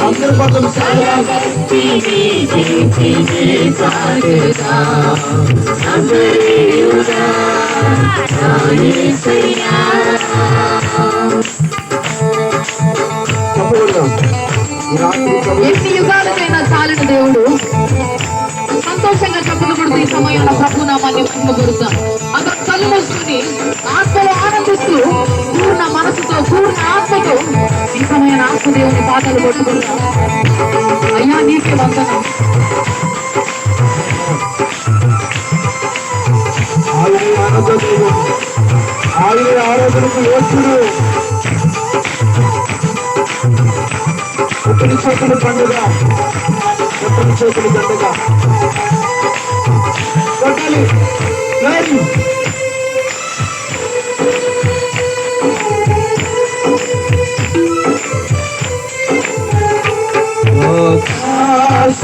అందరి పక్కన ఎన్ని యుగాలకైనా చాలిన దేవుడు. సంతోషంగా చప్పులు కొడుతూ ఈ సమయంలో ప్రభు నామాన్ని మహిమపరుద్దాం అక్కడ కళ్ళు మూసుకుని ఈ పాటలు కొట్టుకుందాం అయ్యా నీకే వందనం. ఆయన ఆనందం ఆయన ఒకరి చేతులు పండుగ. ఒకరి చేతులు కొట్టాలి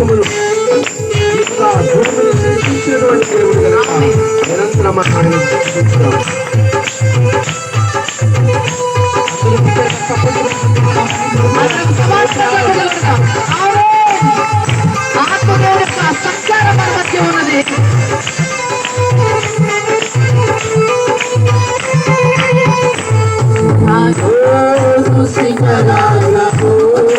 వాక్యములు ఇంకా భూమిని సృష్టించినటువంటి దేవుడు కనుక నిరంతరం ఆయన సృష్టిస్తున్నాడు సమాచారం